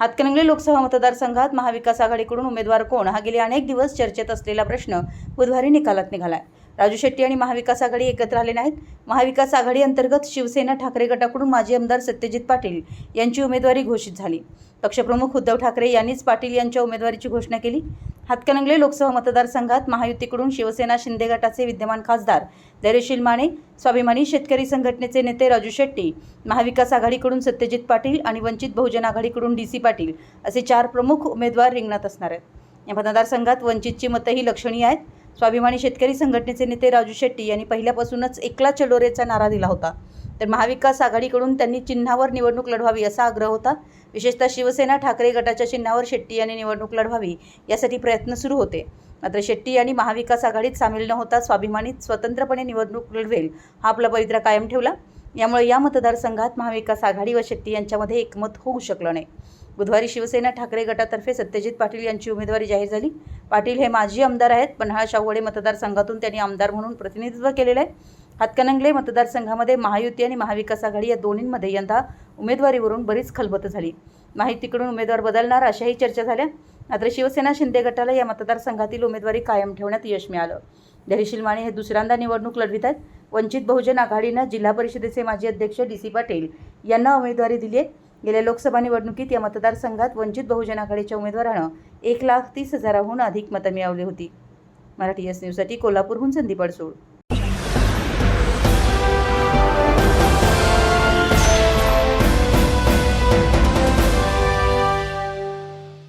हातकणंगले लोकसभा मतदारसंघात महाविकास आघाडीकडून उमेदवार कोण? हा गेले अनेक दिवस चर्चेत असलेला प्रश्न बुधवारी निकालात निघालाय. राजू शेट्टी आणि महाविकास आघाडी एकत्र आले नाहीत. महाविकास आघाडी अंतर्गत शिवसेना ठाकरे गटाकडून माजी आमदार सत्यजित पाटील यांची उमेदवारी घोषित झाली. पक्षप्रमुख उद्धव ठाकरे यांनीच पाटील यांच्या उमेदवारीची घोषणा केली. हातकणंगले लोकसभा मतदारसंघात महायुतीकडून शिवसेना शिंदे गटाचे विद्यमान खासदार धैर्यशील माने स्वाभिमानी शेतकरी संघटनेचे नेते राजू शेट्टी महाविकास आघाडीकडून सत्यजित पाटील आणि वंचित बहुजन आघाडीकडून डी सी पाटील असे चार प्रमुख उमेदवार रिंगणात असणार आहेत. या मतदारसंघात वंचितची मतंही लक्षणीय आहेत. स्वाभिमानी शेतकरी संघटनेचे नेते राजू शेट्टी यांनी पहिल्यापासूनच एकला चलोरेचा नारा दिला होता. तर महाविकास आघाडीकडून त्यांनी चिन्हावर निवडणूक लढवावी असा आग्रह होता. विशेषतः शिवसेना ठाकरे गटाच्या चिन्हावर शेट्टी यांनी निवडणूक लढवावी यासाठी प्रयत्न सुरू होते. मात्र शेट्टी यांनी महाविकास आघाडीत सामील न होता स्वाभिमानीत स्वतंत्रपणे निवडणूक लढवेल हा आपला पवित्रा कायम ठेवला. यामुळे या मतदारसंघात महाविकास आघाडी व शेट्टी यांच्यामध्ये एकमत होऊ शकलं नाही. बुधवारी शिवसेना ठाकरे गटातर्फे सत्यजित पाटील यांची उमेदवारी जाहीर झाली. पाटील हे माजी आमदार आहेत पन्हाळा शाहूवाडी मतदारसंघातून त्यांनी आमदार म्हणून प्रतिनिधित्व केलेलं आहे. हातकणंगले मतदारसंघामध्ये महायुती आणि महाविकास आघाडी या दोन्हींमध्ये यंदा उमेदवारीवरून बरीच खलबत झाली. माहितीकडून उमेदवार बदलणार अशाही चर्चा झाल्या. मात्र शिवसेना शिंदे गटाला या मतदारसंघातील उमेदवारी कायम ठेवण्यात यश मिळालं. धैर्यशील माने हे दुसऱ्यांदा निवडणूक लढवित आहेत. वंचित बहुजन आघाडीनं जिल्हा परिषदेचे माजी अध्यक्ष डी सी पाटील यांना उमेदवारी दिली आहे. गेल्या लोकसभा निवडणुकीत या मतदारसंघात वंचित बहुजन आघाडीच्या उमेदवारानं एक लाख तीस हजाराहून अधिक मतं मिळवली होती. मराठी एस न्यूजसाठी कोल्हापूरहून संदीप अडसूळ.